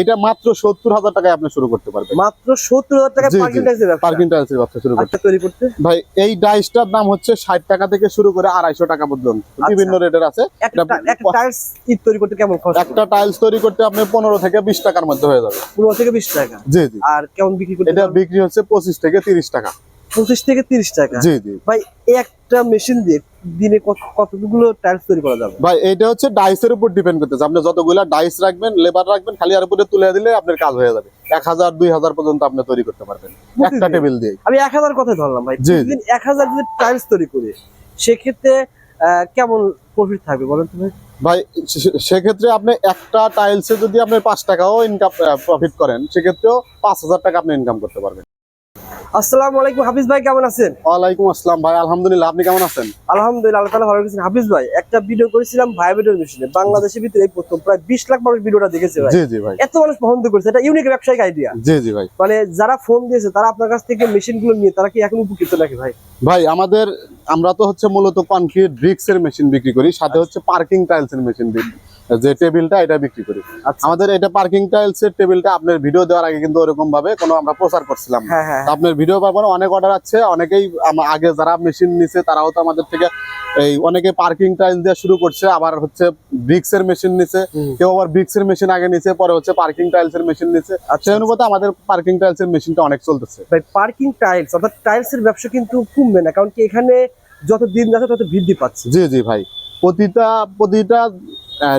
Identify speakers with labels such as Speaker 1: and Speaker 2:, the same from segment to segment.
Speaker 1: এটা মাত্র সত্তর হাজার টাকায় আপনি শুরু করতে পারবেন।
Speaker 2: মাত্র সত্তর হাজার টাকা। পার্কিং
Speaker 1: টাইলসের ব্যবসা? শুরু করতে।
Speaker 2: আচ্ছা তৈরি করতে?
Speaker 1: ভাই এই ডাইসটার দাম হচ্ছে ষাট টাকা থেকে শুরু করে আড়াইশো টাকা পর্যন্ত। বিভিন্ন রেটের আছে।
Speaker 2: একটা টাইলস তৈরি করতে কেমন
Speaker 1: একটা টাইলস তৈরি করতে আপনি পনেরো থেকে বিশ টাকার মধ্যে হয়ে যাবে।
Speaker 2: পনেরো থেকে বিশ টাকা?
Speaker 1: জি জি।
Speaker 2: আর কেমন বিক্রি
Speaker 1: এটা বিক্রি হচ্ছে পঁচিশ থেকে তিরিশ টাকা।
Speaker 2: পঁচিশ থেকে তিরিশ টাকা।
Speaker 1: জি জি।
Speaker 2: ভাই একটা মেশিন দিয়ে দিনে কত- কতগুলো টাইলস তৈরি করা যাবে?
Speaker 1: ভাই এটা হচ্ছে ডাইসের উপর ডিপেন্ড করতেছে। আপনি যতগুলা ডাইস রাখবেন লেবার রাখবেন খালি আর উপরে তুলে দিলে আপনার কাজ হয়ে যাবে। এক হাজার দুই হাজার পর্যন্ত আপনি তৈরি করতে পারবেন। একটা টেবিল দিয়ে।
Speaker 2: আমি এক হাজার কথা ধরলাম ভাই। প্রতিদিন এক হাজার যদি টাইলস তৈরি করি সেক্ষেত্রে কেমন প্রফিট থাকবে বলেন তো ভাই?
Speaker 1: ভাই সেক্ষেত্রে আপনি একটা টাইলসে যদি আপনি পাঁচ টাকাও ইনকাম প্রফিট করেন সেক্ষেত্রেও পাঁচ হাজার টাকা আপনি ইনকাম করতে পারবেন।
Speaker 2: আসসালামু আলাইকুম হাফিজ ভাই কেমন আছেন?
Speaker 1: ওয়ালাইকুম আসসালাম ভাই আলহামদুলিল্লাহ আপনি কেমন আছেন?
Speaker 2: আলহামদুলিল্লাহ আল্লাহ তাআলা ভালো রেখেছেন। হাফিজ ভাই একটা ভিডিও করেছিলাম ভাইবেটের মেশিনে বাংলাদেশের ভিতরে এই প্রথম প্রায় বিশ লাখ মানুষ ভিডিওটা দেখেছে ভাই।
Speaker 1: জি জি ভাই।
Speaker 2: এত মানুষ পছন্দ করেছে এটা ইউনিক ব্যবসায়িক আইডিয়া
Speaker 1: জি জি ভাই।
Speaker 2: মানে যারা ফোন দিয়েছে তারা আপনার কাছ থেকে মেশিনগুলো নিয়ে তারা কি এখন উপকৃত নাকি ভাই?
Speaker 1: ভাই আমাদের আমরা তো হচ্ছে মূলত কনক্রিট ব্রিক্স এর মেশিন বিক্রি করি সাথে হচ্ছে পার্কিং টাইলস এর মেশিন যে টেবিলটা এটা বিক্রি করি।
Speaker 2: আচ্ছা।
Speaker 1: আমাদের এটা পার্কিং টাইলস এর টেবিলটা আপনার ভিডিও দেওয়ার আগে কিন্তু ওরকম ভাবে কোনো আমরা প্রচার করছিলাম।
Speaker 2: হ্যাঁ হ্যাঁ
Speaker 1: তা আপনার ভিডিও পাবেন অনেক অর্ডার আছে অনেকেই আগে যারা মেশিন নিছে তারাও তো আমাদের থেকে এই অনেকে পার্কিং টাইলস দেওয়া শুরু করছে আবার হচ্ছে ব্রিক্স এর মেশিন নিছে কেউ আবার ব্রিক্স এর মেশিন আগে নিছে পরে হচ্ছে পার্কিং টাইলস এর মেশিন নিছে।
Speaker 2: আচ্ছা
Speaker 1: সেই অনুপাতে আমাদের পার্কিং টাইলস এর মেশিনটা অনেক চলতেছে।
Speaker 2: ভাই পার্কিং টাইলস অর্থাৎ টাইলস এর ব্যবসা কিন্তু কমবে না কারণ কি এখানে যত দিন যাচ্ছে তত বৃদ্ধি পাচ্ছে।
Speaker 1: জি জি ভাই। প্রতিটা প্রতিটা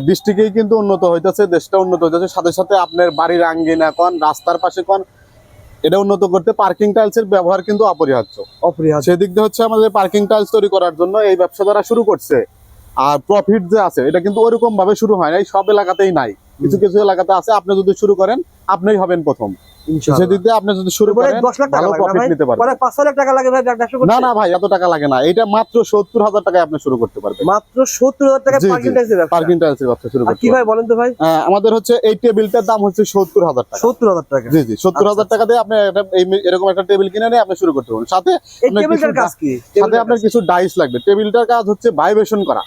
Speaker 1: ডিস্ট্রিক্টেই কিন্তু উন্নত হইতেছে দেশটা উন্নত হইতেছে। সাথে সাথে আপনার বাড়ির আঙ্গিনা এখন রাস্তার পাশে কোন এটা উন্নত করতে পার্কিং টাইলসের ব্যবহার কিন্তু অপরিহার্য।
Speaker 2: অপরিহার্য।
Speaker 1: সেদিক দিয়ে হচ্ছে আমাদের পার্কিং টাইলস তৈরি করার জন্য এই ব্যবসা যারা শুরু করছে আর প্রফিট যে আছে এটা কিন্তু ওরকম ভাবে শুরু হয় নাই সব এলাকাতেই নাই। কিছু কিছু এলাকাতে আছে আপনি যদি শুরু করেন আপনিই হবেন প্রথম। সেদিক দিয়ে আপনি যদি শুরু করেন
Speaker 2: দশ লাখ টাকা
Speaker 1: ভালো প্রফিট নিতে পারবেন।
Speaker 2: পাঁচ লাখ টাকা লাগে ভাই ব্যবসা করতে
Speaker 1: না না ভাই এত টাকা লাগে না। এটা মাত্র সত্তর হাজার টাকায় আপনি শুরু করতে পারবেন।
Speaker 2: মাত্র সত্তর হাজার টাকা
Speaker 1: জি, জি।
Speaker 2: পার্কিং টাইলস ব্যবসা
Speaker 1: পার্কিং টাইলসের ব্যবসা শুরু করতে
Speaker 2: কি ভাই বলেন তো ভাই।
Speaker 1: আমাদের হচ্ছে এই টেবিলটার দাম হচ্ছে সত্তর হাজার টাকা।
Speaker 2: সত্তর হাজার টাকা।
Speaker 1: জি জি সত্তর হাজার
Speaker 2: আচ্ছা,
Speaker 1: টাকা দিয়ে আপনি একটা এই এরকম একটা টেবিল কিনে নিয়ে আপনি শুরু করতে পারবেন। সাথে
Speaker 2: এই টেবিলটার কাজ কি?
Speaker 1: সাথে আপনার কিছু ডাইস লাগবে। টেবিলটার কাজ হচ্ছে ভাইব্রেশন করা।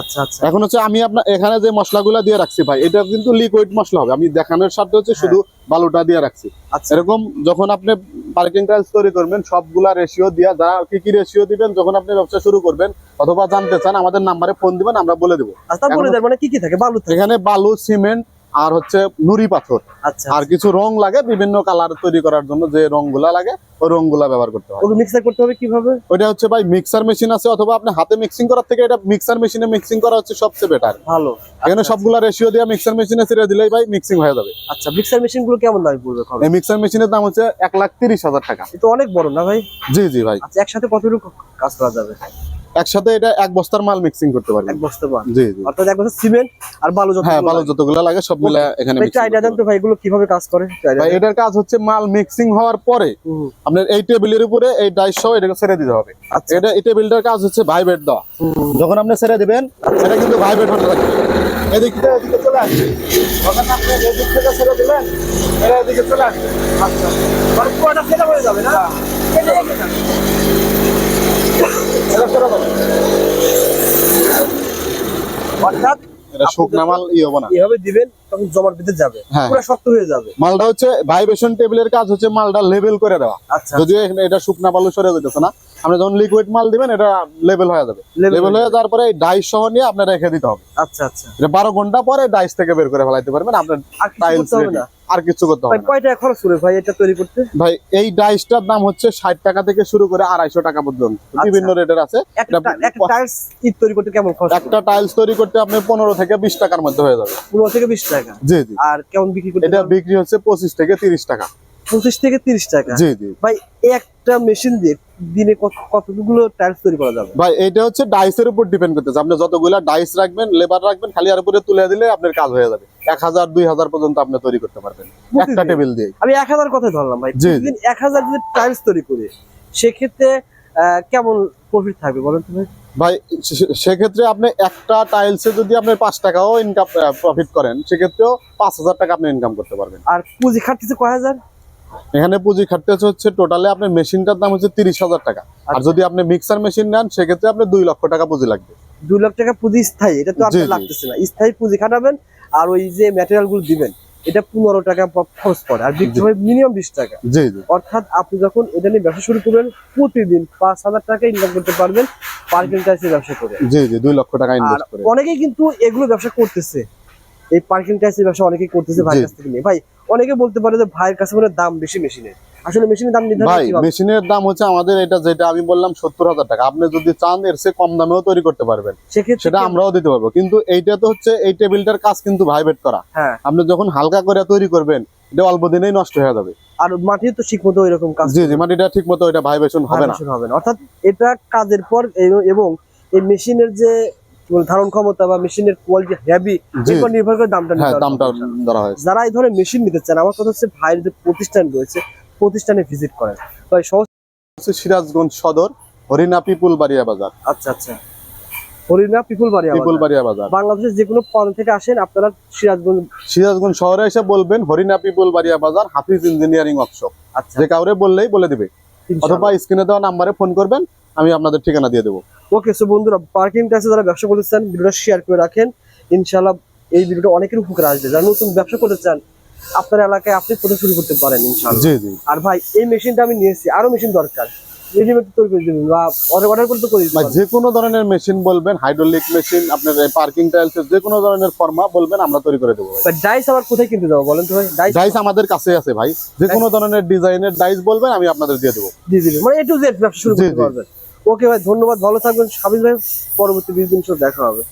Speaker 2: আচ্ছা আচ্ছা।
Speaker 1: এখন হচ্ছে আমি আপনার এখানে যে মশলাগুলো দিয়ে রাখছি ভাই এটা কিন্তু লিকুইড মশলা হবে। আমি দেখানোর সাথে হচ্ছে শুধু বালুটা দিয়ে রাখছি।
Speaker 2: আচ্ছা।
Speaker 1: এরকম যখন আপনি পার্কিং টাইলস তৈরি করবেন সবগুলা রেশিও দিয়া যারা কি কি রেশিও দিবেন যখন আপনি ব্যবসা শুরু করবেন অথবা জানতে চান আমাদের নাম্বারে ফোন দিবেন আমরা বলে দেবো।
Speaker 2: মানে কি কি থাকে? বালু থাকে।
Speaker 1: এখানে বালু সিমেন্ট আর হচ্ছে নুড়ি পাথর।
Speaker 2: আচ্ছা
Speaker 1: আর কিছু রং লাগে বিভিন্ন কালার তৈরি করার জন্য যে রংগুলা লাগে ওই রংগুলা ব্যবহার করতে
Speaker 2: ওকে মিক্সার করতে হবে কীভাবে?
Speaker 1: ওইটা হচ্ছে ভাই মিক্সার মেশিন আছে অথবা আপনি হাতে মিক্সিং করার থেকে এটা মিক্সার মেশিনে মিক্সিং করা হচ্ছে সবচেয়ে বেটার
Speaker 2: ভালো।
Speaker 1: এখানে
Speaker 2: আচ্ছা,
Speaker 1: সবগুলা রেশিও দিয়ে মিক্সার মেশিনে ছেড়ে দিলেই ভাই মিক্সিং হয়ে যাবে।
Speaker 2: আচ্ছা মিক্সার মেশিনগুলো কেমন দামে পড়বে
Speaker 1: এই মিক্সার মেশিনের দাম হচ্ছে এক লাখ তিরিশ হাজার টাকা।
Speaker 2: এটা অনেক বড় না ভাই?
Speaker 1: জি জি ভাই।
Speaker 2: আচ্ছা একসাথে কতটুকু কাজ করা যাবে?
Speaker 1: একসাথে এটা এক বস্তার মাল মিক্সিং করতে পারবেন।
Speaker 2: এক বস্তা বাল
Speaker 1: জি জি।
Speaker 2: অর্থাৎ এক বস্তা সিমেন্ট আর বালু যত
Speaker 1: হ্যাঁ ভালো যতগুলো লাগে সব মিলে এখানে
Speaker 2: ভাই
Speaker 1: mixing
Speaker 2: আইডিয়া
Speaker 1: করতে
Speaker 2: দেন তো ভাই এগুলো কীভাবে কাজ করে?
Speaker 1: ভাই এটার কাজ হচ্ছে মাল মিক্সিং হওয়ার পরে আপনার এই টেবিলের উপরে এই ডাইস সহ এটাকে ছেড়ে দিতে হবে।
Speaker 2: আচ্ছা।
Speaker 1: এটা এই টেবিলটার কাজ হচ্ছে ভাইব্রেট
Speaker 2: দাও
Speaker 1: যখন আপনি ছেড়ে দিবেন এটা কিন্তু ভাইব্রেট হতে থাকবে। এদিক থেকে এদিকে চলে আসবে। যখন আপনি এদিক থেকে ছেড়ে দিবেন এটা এদিকে চলে আসবে।
Speaker 2: আচ্ছা। মানে পুরোটা ফেলে হয়ে যাবে না? হয়ে।
Speaker 1: এটা ছেড়ে
Speaker 2: অর্থাৎ
Speaker 1: এটা শুকনা মাল ই হবে না।
Speaker 2: এভাবে দিবেন তখন জমার ভিতরে যাবে।
Speaker 1: হ্যাঁ।
Speaker 2: পুরো শক্ত হয়ে যাবে।
Speaker 1: মালটা হচ্ছে ভাইব্রেশন টেবিলের কাজ হচ্ছে মালটা লেভেল করে দেওয়া।
Speaker 2: আচ্ছা।
Speaker 1: যদিও এটা শুকনা বালু সরে যেতেছে না। আপনি যখন লিকুইড মাল দিবেন এটা লেভেল হয়ে যাবে। লেভেল
Speaker 2: হয়ে
Speaker 1: যাওয়ার পরে এই ডাইস সহ নিয়ে আপনার রেখে দিতে হবে।
Speaker 2: আচ্ছা আচ্ছা।
Speaker 1: এটা বারো ঘণ্টা পরে ডাইস থেকে বের করে ফেলাইতে পারবেন আপনার টাইলস
Speaker 2: না।
Speaker 1: আর কিছু করতে হবে
Speaker 2: কয় টাকা খরচ করে ভাই এটা তৈরি করতে?
Speaker 1: ভাই এই ডাইসটার দাম হচ্ছে ষাট টাকা থেকে শুরু করে আড়াইশো টাকা পর্যন্ত। বিভিন্ন রেটের আছে।
Speaker 2: একটা একটা টাইলস তৈরি করতে কেমন খরচ
Speaker 1: একটা টাইলস তৈরি করতে আপনি পনেরো থেকে বিশ টাকার মধ্যে হয়ে যাবে।
Speaker 2: পনেরো থেকে বিশ টাকা?
Speaker 1: জি জি।
Speaker 2: আর কেমন বিক্রি করতে
Speaker 1: এটা বিক্রি হচ্ছে পঁচিশ থেকে তিরিশ টাকা।
Speaker 2: পঁচিশ থেকে তিরিশ টাকা।
Speaker 1: জি জি।
Speaker 2: ভাই একটা মেশিন দিয়ে দিনে কতগুলো টাইলস তৈরি করা যাবে?
Speaker 1: ভাই এটা হচ্ছে ডাইসের উপর ডিপেন্ড করতেছে। আপনি যতগুলা ডাইস রাখবেন লেবার রাখবেন খালি আর উপরে তুলে দিলে আপনার কাজ হয়ে যাবে। এক হাজার দুই হাজার পর্যন্ত আপনি তৈরি করতে পারবেন। একটা টেবিল দিয়ে
Speaker 2: আমি এক হাজার কথা ধরলাম ভাই। প্রতিদিন এক হাজার যদি টাইলস তৈরি করি সেক্ষেত্রে কেমন প্রফিট থাকবে বলেন তো ভাই?
Speaker 1: ভাই সেক্ষেত্রে আপনি একটা টাইলসে যদি আপনি পাঁচ টাকাও ইনকাম প্রফিট করেন সেক্ষেত্রেও পাঁচ হাজার টাকা আপনি ইনকাম করতে পারবেন।
Speaker 2: আর পুঁজি খাটতেছে কয় হাজার?
Speaker 1: এখানে পুঁজি খাটতেছে হচ্ছে টোটালে আপনার মেশিনটার দাম হচ্ছে তিরিশ হাজার টাকা। আর
Speaker 2: আচ্ছা।
Speaker 1: যদি আপনি মিক্সার মেশিন নেন সেক্ষেত্রে আপনি দুই লক্ষ টাকা পুঁজি লাগবে।
Speaker 2: দুই লাখ টাকা পুঁজি স্থায়ী এটা তো
Speaker 1: জি,
Speaker 2: আপনার লাগতেছে না। স্থায়ী পুঁজি খাটাবেন আর ওই যে ম্যাটেরিয়ালগুলো দিবেন এটা পনেরো টাকা খরচ পড়ে আর বিক্রি হয় মিনিমাম বিশ টাকা। অর্থাৎ আপনি যখন এটা নিয়ে ব্যবসা শুরু করবেন প্রতিদিন পাঁচ হাজার টাকা ইনকাম করতে পারবেন পার্কিং টাইসের ব্যবসা করে।
Speaker 1: জি জি দুই লক্ষ টাকা ইনভেস্ট করে।
Speaker 2: অনেকেই কিন্তু এগুলো ব্যবসা করতেছে। এই পার্কিং টাইসের ব্যবসা অনেকেই করতেছে
Speaker 1: জি।
Speaker 2: কাছ থেকে নিয়ে। ভাই অনেকে বলতে পারে যে ভাইয়ের কাছে মানে দাম বেশি মেশিনের। আসলে মেশিনের দাম নির্ধারণ
Speaker 1: ভাই মেশিনের দাম হচ্ছে আমাদের এটা যেটা আমি বললাম সত্তর হাজার টাকা। আপনি যদি চান এর চেয়ে কম দামেও তৈরি করতে পারবেন। সেটা আমরাও দিতে পারব। কিন্তু এইটা তো হচ্ছে এই টেবিলটার কাজ কিন্তু ভাইবেট করা।
Speaker 2: হ্যাঁ।
Speaker 1: আপনি যখন হালকা করে তৈরি করবেন এটা অল্প দিনেই নষ্ট হয়ে যাবে।
Speaker 2: আর মাটির তো ঠিক মতো এরকম কাজ
Speaker 1: জি জি মানে এটা ঠিক মতো এটা ভাইব্রেশন হবে না।
Speaker 2: হবে না। অর্থাৎ এটা কাজের পর এবং এই মেশিনের যে ধারণ ক্ষমতা বা মেশিনের কোয়ালিটি হেভি এরপর নির্ভর করে দামটা
Speaker 1: হ্যাঁ দামটা ধরা হয়েছে।
Speaker 2: যারা এই ধরনের মেশিন নিতে চান আমার কথা হচ্ছে ভাইয়ের যে প্রতিষ্ঠান রয়েছে প্রতিষ্ঠানে ভিজিট করেন। ভাই সহজ
Speaker 1: সিরাজগঞ্জ সদর হরিণা পিপুল বাড়িয়া বাজার।
Speaker 2: আচ্ছা আচ্ছা। হরিণা পিপুল বাড়ি
Speaker 1: পিপুল বাড়িয়া বাজার।
Speaker 2: বাংলাদেশের যে কোনো প্রান্ত থেকে আসেন আপনারা সিরাজগঞ্জ
Speaker 1: সিরাজগঞ্জ শহরে এসে বলবেন হরিণা পিপুল বাড়িয়া বাজার হাফিজ ইঞ্জিনিয়ারিং ওয়ার্কশপ
Speaker 2: আচ্ছা।
Speaker 1: যে কাউরে বললেই বলে দিবে। অথবা স্ক্রিনে দেওয়া নাম্বারে ফোন করবেন আমি আপনাদের ঠিকানা দিয়ে দেবো।
Speaker 2: ওকে সো বন্ধুরা পার্কিং টাইসে যারা ব্যবসা করতে চান ভিডিওটা শেয়ার করে রাখেন। ইনশাল্লাহ এই ভিডিওটা অনেকের উপকার আসবে। যারা নতুন ব্যবসা করতে চান আপনার এলাকায় আপনি প্রথম শুরু করতে পারেন ইনশাআল্লাহ।
Speaker 1: জি জি।
Speaker 2: আর ভাই এই মেশিনটা আমি নিয়েছি আরও মেশিন দরকার।
Speaker 1: যে কোনো ধরনের মেশিন বলবেন হাইড্রোলিক মেশিন আপনার পার্কিং টাইলস যে কোনো ধরনের ফর্মা বলবেন আমরা তৈরি করে দেবো
Speaker 2: ডাইস আবার কোথায় কিনতে যাব বলেন তো ভাই? ডাইস
Speaker 1: ডাইস আমাদের কাছে আছে ভাই। যে কোনো ধরনের ডিজাইনের ডাইস বলবেন আমি আপনাদের দিয়ে দেবো।
Speaker 2: দিয়ে দিবেন। মানে এ টু জেড ব্যবসা শুরু
Speaker 1: জি,
Speaker 2: করতে পারবেন। ওকে ভাই ধন্যবাদ। ভালো থাকবেন। সাবিজ ভাই পরবর্তী বিশ দিন দেখা হবে।